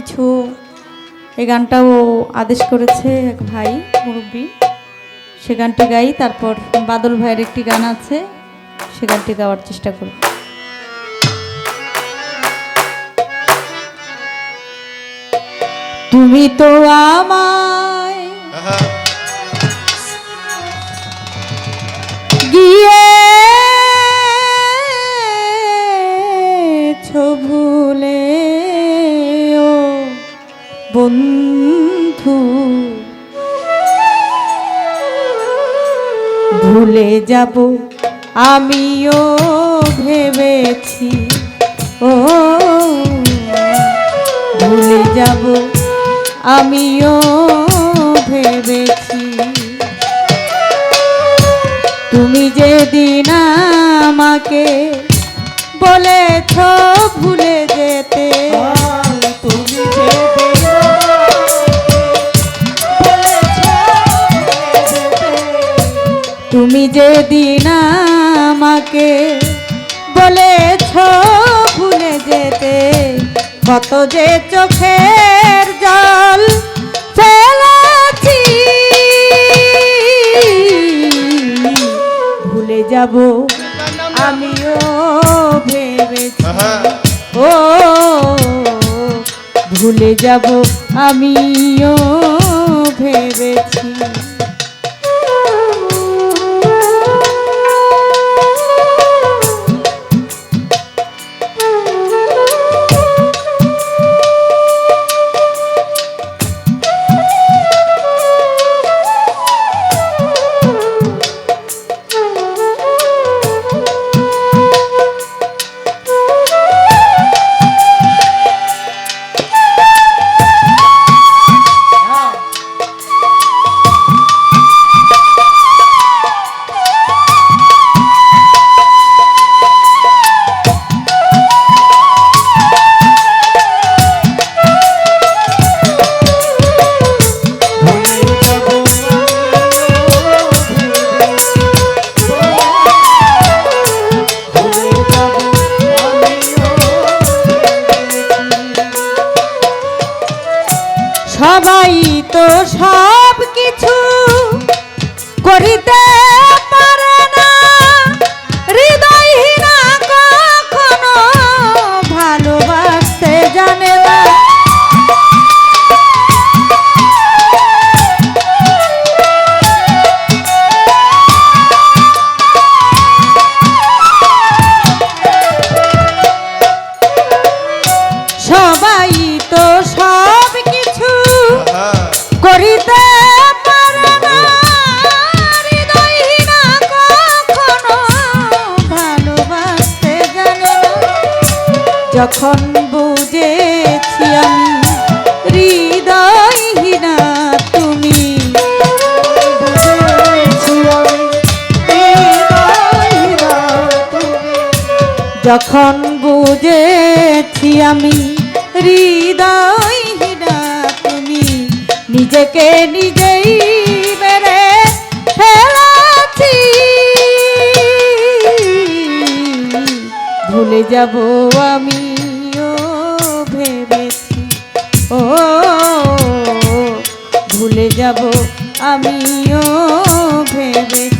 কিছু, এই গানটাও আদেশ করেছে এক ভাই, মুরব্বী। সে গানটি গাই, তারপর বাদল ভাইয়ের একটি গান আছে, সে গানটি গাওয়ার চেষ্টা করব। তুমি তো আমায় বন্ধু, ভুলে যাব আমিও ভেবেছি। ও, ভুলে যাব আমিও ভেবেছি। তুমি যেদিন আমাকে বলেছ ভুলে যেতে আমাকে বলেছ ভুলে যেতে কত যে চোখের জল ফেলেছি। ভুলে যাব আমিও ভেবেছি। ও ভুলে যাব আমিও ভেবেছি। করিতে যখন বুঝেছি আমি হৃদয়হীনা তুমি আমি যখন বুঝেছি আমি হৃদয়হীনা তুমি নিজেকে নিজেই মেরে ফেলেছি। ভুলে যাব আমিও ও ভুলে যাব আমিও ভেবেছি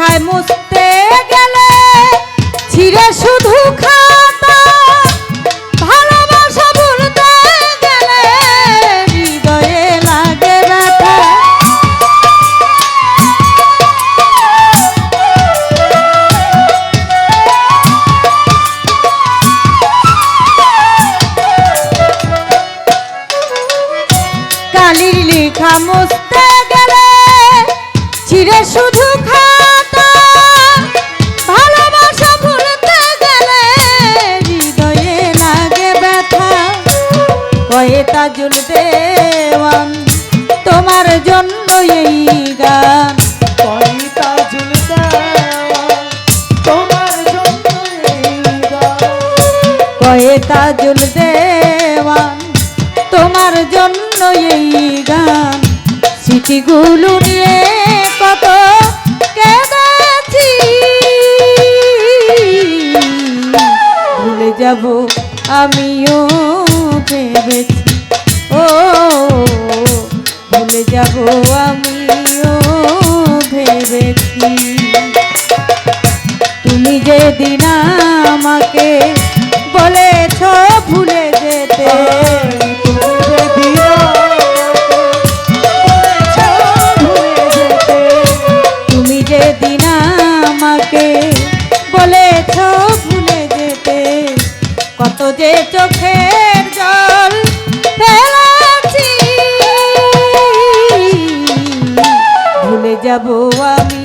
আশায় মুছতে গেলে শুধু খা কাজল দেওয়ান তোমার জন্য এই গান। তাজুল দেওয়ান তোমার জন্য এই গান। স্মৃতিগুলো নিয়ে কত কেদাছি। ভুলে যাব আমিও ভেবেছি। ভুলে যাব আমিও যাব আমি।